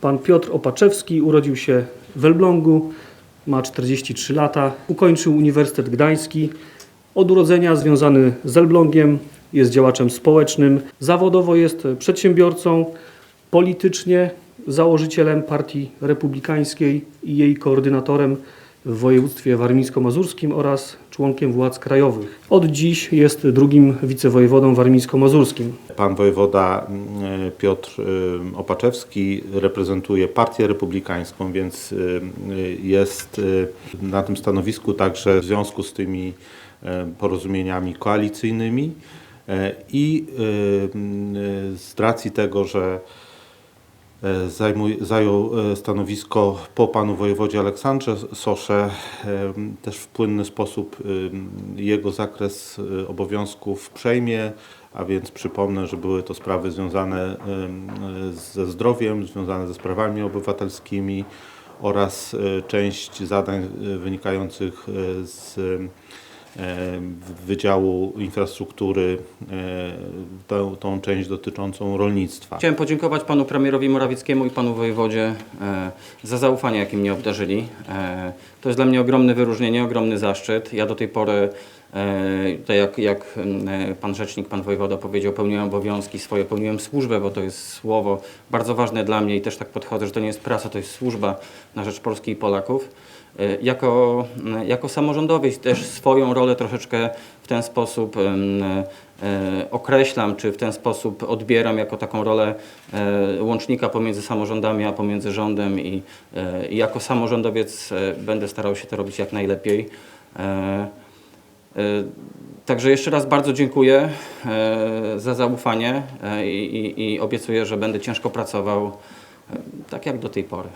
Pan Piotr Opaczewski urodził się w Elblągu, ma 43 lata, ukończył Uniwersytet Gdański. Od urodzenia związany z Elblągiem, jest działaczem społecznym, zawodowo jest przedsiębiorcą, politycznie założycielem Partii Republikańskiej i jej koordynatorem w województwie warmińsko-mazurskim oraz członkiem władz krajowych. Od dziś jest drugim wicewojewodą warmińsko-mazurskim. Pan wojewoda mm, Piotr y, Opaczewski reprezentuje Partię Republikańską, więc y, jest na tym stanowisku także w związku z tymi e, porozumieniami koalicyjnymi E, i z racji tego, że E, Zajmuj, zajął e, stanowisko po panu wojewodzie Aleksandrze Sosze. e, Też w płynny sposób e, jego zakres e, obowiązków przejmie, a więc przypomnę, że były to sprawy związane e, ze zdrowiem, związane ze sprawami obywatelskimi oraz e, część zadań e, wynikających e, z e, Wydziału Infrastruktury, e, tą część dotyczącą rolnictwa. Chciałem podziękować panu premierowi Morawieckiemu i panu wojewodzie e, za zaufanie, jakim mnie obdarzyli. E, to jest dla mnie ogromne wyróżnienie, ogromny zaszczyt. Ja do tej pory, to jak, jak e, pan rzecznik, pan wojewoda powiedział, pełniłem obowiązki swoje, pełniłem służbę, bo to jest słowo bardzo ważne dla mnie i też tak podchodzę, że to nie jest praca, to jest służba na rzecz Polski i Polaków. E, Jako, jako samorządowiec też swoją rolę troszeczkę w ten sposób e, określam, czy w ten sposób odbieram jako taką rolę e, łącznika pomiędzy samorządami, a pomiędzy rządem i, e, i jako samorządowiec e, będę starał się to robić jak najlepiej. E, Także jeszcze raz bardzo dziękuję e, za zaufanie e, i, i, i obiecuję, że będę ciężko pracował, tak jak do tej pory.